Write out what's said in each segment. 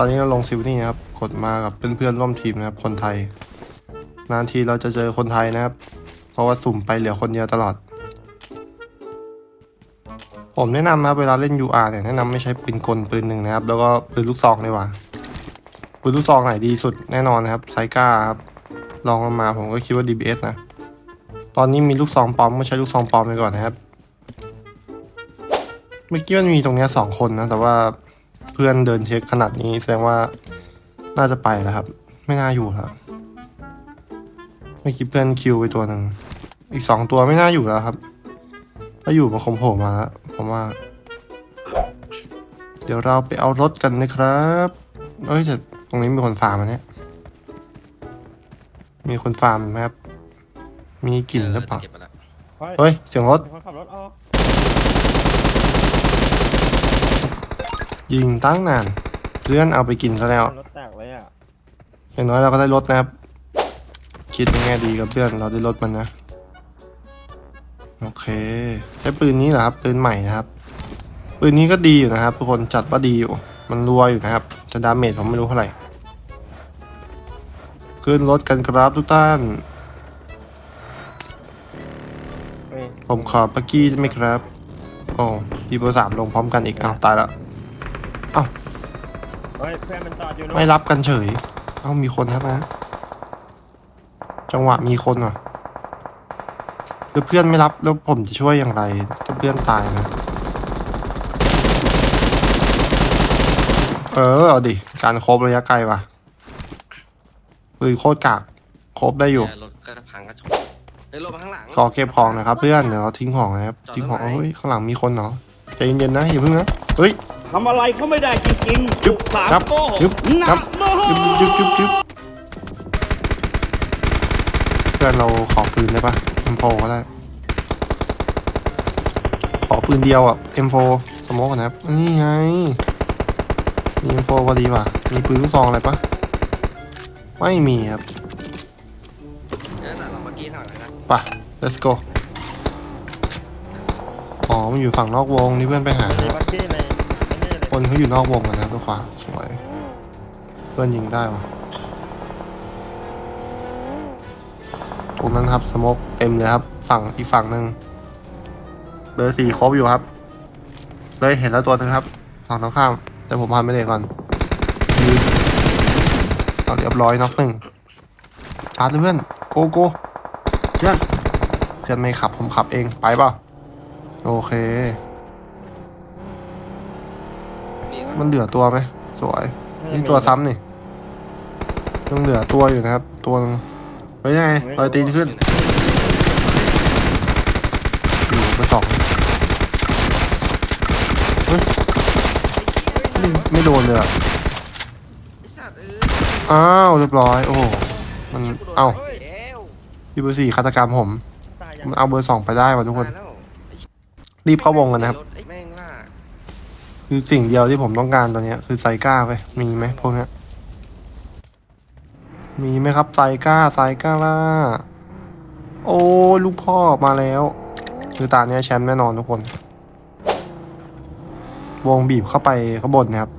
ตอนนี้เราลงซิวนี่นะครับ กดมากับเพื่อนๆร่วมทีมนะครับ คนไทย นานทีเราจะเจอคนไทยนะครับ เพราะว่าสุ่มไปเหลือคนเดียวตลอด ผมแนะนำนะครับเวลาเล่น UR เนี่ยแนะนำไม่ใช้ปืนกลปืนหนึ่งนะครับ แล้วก็ปืนลูกซองดีกว่า ปืนลูกซองไหนดีสุดแน่นอนนะครับไซก้าครับ ลองมาผมก็คิดว่า DBS นะ ตอนนี้มีลูกซองปลอมก็ใช้ลูกซองปลอมไปก่อนนะครับ เมื่อกี้มันมีตรงนี้สองคนนะ แต่ว่า พื่อนเดินเช็คขนาดนี้แสดงว่าน่าจะไปแล้วครับ ไม่น่าอยู่แล้วเมื่อกี้เพื่อนคิวไปตัวหนึ่งอีกสองตัวไม่น่าอยู่แล้วครับ ถ้าอยู่มันคงโผล่มาแล้วผมว่า เดี๋ยวเราไปเอารถกันนะครับเอ้ยแต่ตรงนี้มีคนฟาร์มอันเนี้ยมีคนฟาร์มไหมครับมีกลิ่นหรือเปล่าก็บไปแล้วเฮ้ยเสียงรถ มีคนขับรถออก ยิงตั้งนานเพื่อนเอาไปกินซะแล้วรถแตกเลยอะอย่างน้อยเราก็ได้รถนะครับ คิดในแง่ดีกับเพื่อนเราได้รถมันนะ โอเคใช้ปืนนี้เหรอครับปืนใหม่นะครับ ปืนนี้ก็ดีอยู่นะครับ ทุกคนจัดว่าดีอยู่ มันรัวอยู่นะครับจะดาเมจผมไม่รู้เท่าไหร่ ขึ้นรถกันครับทุกท่านเฮ้ยผมขอปักกี้ได้ไหมครับ โอ้ดีเบอร์สามลงพร้อมกันอีกอ้าวตายแล้ว เฮ้ยเพื่อนมันจอดอยู่นู้นไม่รับกันเฉยเอ้ามีคนครับนะ จังหวะมีคนว่ะคือเพื่อนไม่รับแล้วผมจะช่วยอย่างไรถ้าเพื่อนตายนะ เออเอาดิ การโคบระยะไกลว่ะปืนโคตรกากโคบได้อยู่รถก็จะพังก็ชนเฮ้ยรถมาข้างหลังขอเก็บของนะครับ เพื่อนเดี๋ยวเราทิ้งของนะครับทิ้งของเฮ้ยข้างหลังมีคนเหรอใจเย็นๆนะอย่าเพิ่งนะเฮ้ย ทำอะไรเขาไม่ได้จริงๆจุ๊บสามครับโก้จุ๊บหนัครับกโมโหจุ๊บจุ๊บจุ๊บจุ๊บเพื่อนเราขอปืนได้ปะ M4 ก็ได้ ขอปืนเดียวอะ M4 สโมกนะครับ นี่ไง มี M4 พอดีว่ะ มีปืนลูกซองอะไรปะ ไม่มีครับเนี่ยแต่เราเมื่อกี้ข้างหลังนะไป let's go อ๋อ มันอยู่ฝั่งนอกวงนี่เพื่อนไปหามีบักกี้ในไอ้นี่เลย คนเขาอยู่นอกวงกันนะครับทุกคนสวย เพื่อนยิงได้ว่ะตรงนั้นครับสโมกเต็มเลยครับ ฝั่งอีกฝั่งหนึ่งเบอร์สี่ครบอยู่ครับ เลยเห็นแล้วตัวหนึงครับฝั่งตรงข้าม แต่ผมพันไม่ได้ก่อนยืนเอาเรียบร้อยน็อกหนึ่งชาร์จเลยเพื่อนโกโก้เพื่อนเพื่อนไม่ขับผมขับเองไปเปล่าโอเค นี่ มันเหลือตัวไหมสวย นี่ตัวซ้ำนี่ยังเหลือตัวอยู่นะครับ ตัวนึงไปยังไงรอยตีนขึ้นอยู่ไปสองเฮ้ยไม่ไม่โดนเลยอะไอ้สัตว์เอ้ยอ้าวเรียบร้อย โอ้โหมันเอ้าเฮ้ยแล้วพี่เบอร์สี่ฆาตกรรมผมตายยัมังนเอาเบอร์สองไปได้ว่ะทุกคนตายแล้วรีบเข้าวงกันนะครับถไอ้แม่งล่า คือสิ่งเดียวที่ผมต้องการตอนนี้คือไซก้าไปมีไหมพวกนี้มีไหมครับไซก้าไซก้าล่า โอ้ลูกพ่อมาแล้ว คือตาเนี้ยแชมป์แน่นอนทุกคน วงบีบเข้าไปข้างบนนะครับ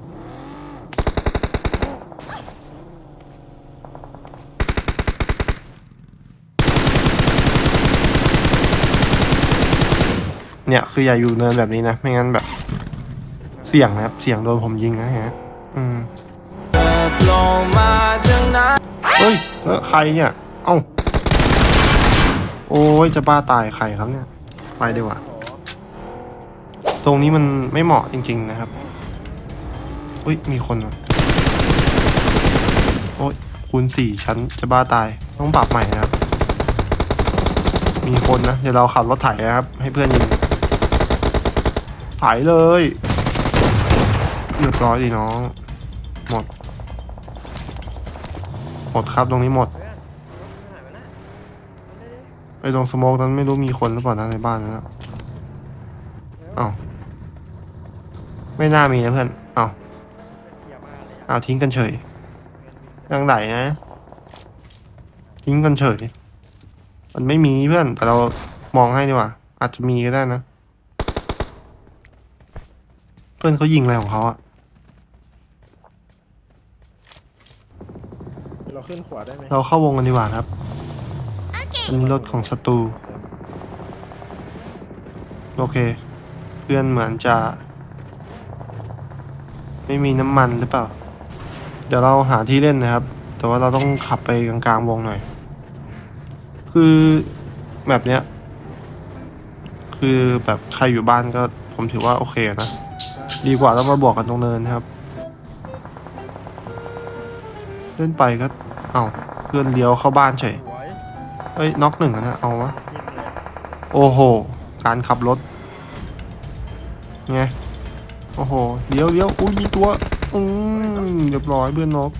เนี่ยคืออย่าอยู่เนินแบบนี้นะ ไม่งั้นแบบ เสี่ยงนะครับ เสี่ยงโดนผมยิงนะฮะ อืมเฮ้ยแล้วใครเนี่ย เอ้า โอ้ยจะบ้าตายใครครับเนี่ย ไปดีกว่า ตรงนี้มันไม่เหมาะจริง ๆนะครับอุ้ย มีคนโอ้ยคูณสี่ชั้นจะบ้าตาย ต้องปรับใหม่นะครับ มีคนนะ เดี๋ยวเราขับรถไถนะครับ ให้เพื่อนยิงไถเลย เรียบร้อยดีน้อง หมด หมดครับตรงนี้หมดไปแล้วไอ้ตรงสโมกนั้นไม่รู้มีคนหรือเปล่านะในบ้านนั้นนะอ้าวไม่น่ามีนะเพื่อนอ้าวเกียร์บ้าเลยอ้าวทิ้งกันเฉยยังไหนนะ ทิ้งกันเฉย มันไม่มีเพื่อน แต่เรามองให้ดีกว่า อาจจะมีก็ได้นะ เพื่อนเขายิงอะไรของเขาอะ เราขึ้นขวาได้ไหมเราเข้าวงกันดีกว่าครับอันนี้รถของศัตรูโอเค เพื่อนเหมือนจะ ไม่มีน้ำมันหรือเปล่า เดี๋ยวเราหาที่เล่นนะครับ แต่ว่าเราต้องขับไปกลางๆวงหน่อย คือแบบเนี้ย คือแบบใครอยู่บ้านก็ผมถือว่าโอเคนะ ดีกว่าต้องมาบวกกันตรงเนินนะครับ เล่นไปก็ เอ้าเพื่อนเลี้ยวเข้าบ้านเฉยสวยเอ้ยน็อกหนึ่งนะเอาวะยิงเลยโอ้โห การขับรถไงโอ้โหเลี้ยวเลี้ยวอุ้ยมีตัวอืมเรียบร้อยเพื่อนน็อก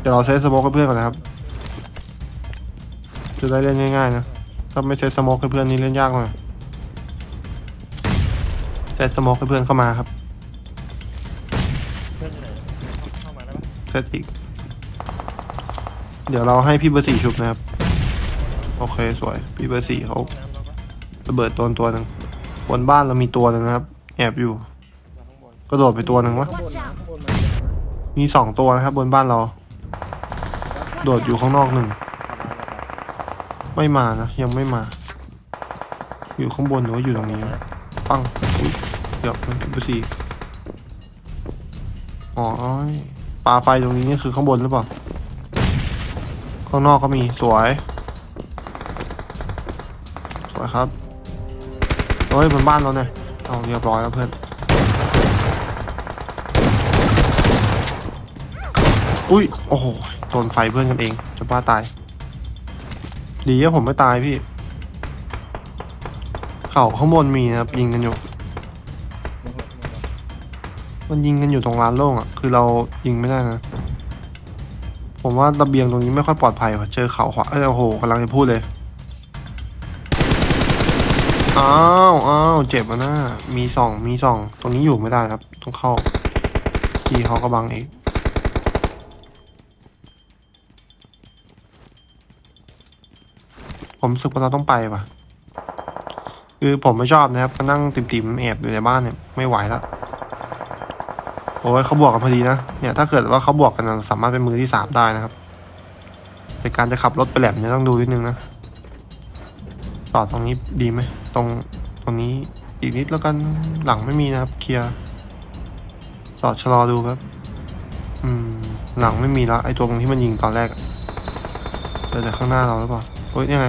เดี๋ยวเราเซตสโมกให้เพื่อนก่อนนะครับจะได้เล่นง่ายๆนะถ้าไม่เซตสโมกให้เพื่อนนี่เล่นยากหน่อยเซตสโมกให้เพื่อนเข้ามาครับเพื่อนอยู่ไหนเข้ามาได้ปะเซตอีก เดี๋ยวเราให้พี่เบอร์สี่ชุบนะครับ โอเคสวย พี่เบอร์สี่เขาระเบิดตัวตัวหนึ่งบนบ้านเรามีตัวหนึ่งนะครับ แอบอยู่ กระโดดไปตัวหนึ่งวะข้างบนนะข้างบนมันจะมามีสองตัวนะครับ บนบ้านเรา โดดอยู่ข้างนอกหนึ่ง ไม่มานะ ยังไม่มา อยู่ข้างบนหรือว่าอยู่ตรงนี้วะปังอุ๊ยเกือบมันเป็นสีอ๋อ ปลาไฟตรงนี้นี่คือข้างบนหรือเปล่า ข้างนอกก็มีสวย สวยครับเฮ้ยบนบ้านเราเนี่ยเอาเรียบร้อยแล้วเพื่อน อุ้ย โอ้โหโดนไฟเพื่อนกันเองจะบ้าตาย ดีอะผมไม่ตายพี่ เข่าข้างบนมีนะครับยิงกันอยู่ มันยิงกันอยู่ตรงร้านโล่งอะ คือเรายิงไม่ได้นะ ผมว่าระเบียงตรงนี้ไม่ค่อยปลอดภัยว่ะเจอเขาขวาเอ้ยโอ้โหกำลังจะพูดเลย อ้าวอ้าวเจ็บอะนะมีสอง มีสอง ตรงนี้อยู่ไม่ได้ครับ ต้องเข้าพี่เขาก็บังเองผมรู้สึกว่าเราต้องไปว่ะ คือผมไม่ชอบนะครับมานั่งติ่มๆแอบอยู่ในบ้านเนี่ย ไม่ไหวแล้ว โอ้ยเขาบวกกันพอดีนะ เนี่ยถ้าเกิดว่าเขาบวกกันสามารถเป็นมือที่สามได้นะครับ แต่การจะขับรถไปแหลมเนี่ยต้องดูนิดนึงนะ ต่อตรงนี้ดีไหม ตรงตรงนี้อีกนิดแล้วกันหลังไม่มีนะครับ เคลียร์จอดชะลอดูครับ อืม หลังไม่มีแล้วไอ้ตัวตรงที่มันยิงตอนแรกอะเจอแต่ข้างหน้าเราหรือเปล่าโอ้ยยังไง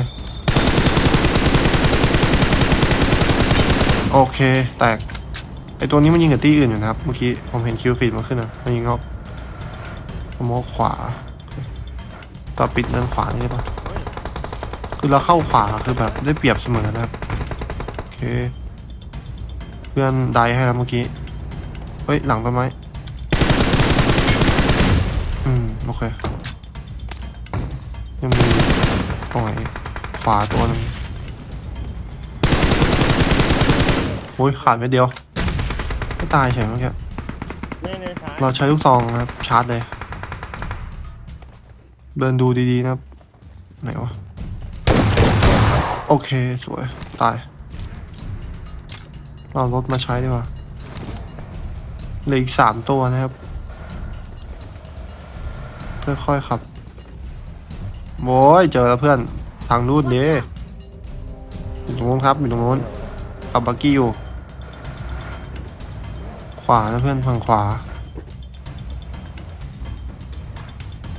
โอเค แตก ไอตัวนี้มันยิงกับที่อื่นอยู่นะครับ เมื่อกี้ผมเห็นคิวฟีดมันขึ้นนะมันยิงเขาโมกขวาต่อปิดเดินขวานี่ใช่ปะคือเราเข้าขวาคือแบบได้เปรียบเสมอนะครับ โอเค เพื่อนไดให้แล้วเมื่อกี้ เฮ้ย หลังต้นไม้อืม โอเค ยังมีตรงไหนขวาตัวนึงโอ้ย ขาดไปเดียว ไม่ตายเฉยเมื่อกี้ในในซ้ายเราใช้ลูกซองนะครับ ชาร์จเลย เดินดูดีๆนะครับ ไหนวะ โอเค สวย ตาย เอารถมาใช้ดีกว่าเหลืออีกสามตัวนะครับ ค่อยๆขับโว้ยเจอแล้วเพื่อน ทางนู้นเด้อยู่ตรงนู้นครับ อยู่ตรงนู้นขับบักกี้อยู่ ขวานะเพื่อนฝั่งขวา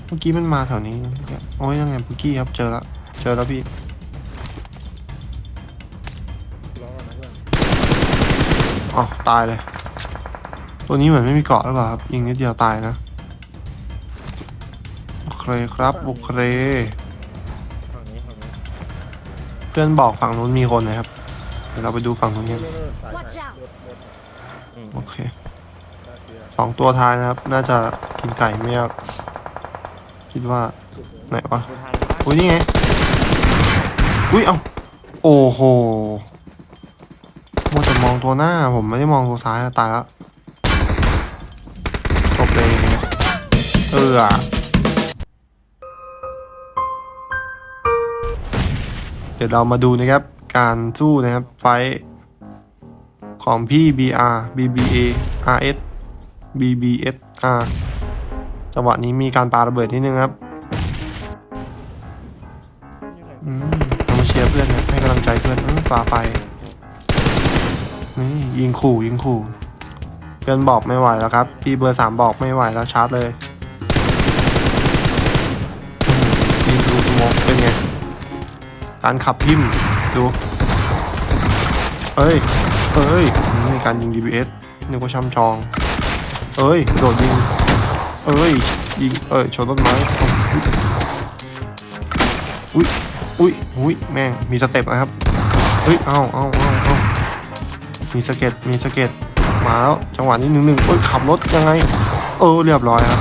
เมื่อกี้มันมาแถวนี้นะโอ้ยยังไงบักกี้ครับเจอแล้วเจอแล้วพี่รอก่อนนะเพื่อนอ๋อตายเลย ตัวนี้เหมือนไม่มีเกราะหรือเปล่าครับยิงนิดเดียวตายนะโอเคครับโอเคฝั่งนี้ฝั่งนี้เพื่อนบอกฝั่งนู้นมีคนนะครับเดี๋ยวเราไปดูฝั่งนู้นกันนู่นๆสาย Watch สาย out รถรถอืมโอเคได้เกลือ สองตัวท้ายนะครับ น่าจะกินไก่ไม่ยากคิดว่า ไหนวะ อุ้ยนี่ไง อุ้ยเอ้าโอ้โหมัวแต่มองตัวหน้า ผมไม่ได้มองตัวซ้ายตายละจบเลยเอออเดี๋ยวเรามาดูนะครับ การสู้นะครับไฟของพี่ BR BBA RS BBS R จังหวะนี้มีการปาระเบิดนิดนึงครับอืมเรามาเชียร์เพื่อนนะให้กำลังใจเพื่อนอฝ่าไปนี่ยิงขู่ยิงขู่เพื่อนบอกไม่ไหวแล้วครับพี่เบอร์สามบอกไม่ไหวแล้วชาร์จเลยยิงดูสโมกเป็นไงการขับทิมดูเอ้ยเอ้ยนี่การยิง DBS นึกว่าช่ำชอง เอ้ยโดดยิง เอ้ยยิงเอ้ยชนต้นไม้อุ้ยอุ้ยอุ้ยแม่งมีสเต็ปนะครับเฮ้ยเอ้าเอ้าเอ้าเอ้ามีสะเก็ตมีสะเก็ตมาแล้วจังหวะนี้หนึ่งหนึ่งเอ้ยขับรถยังไง เออเรียบร้อยครับ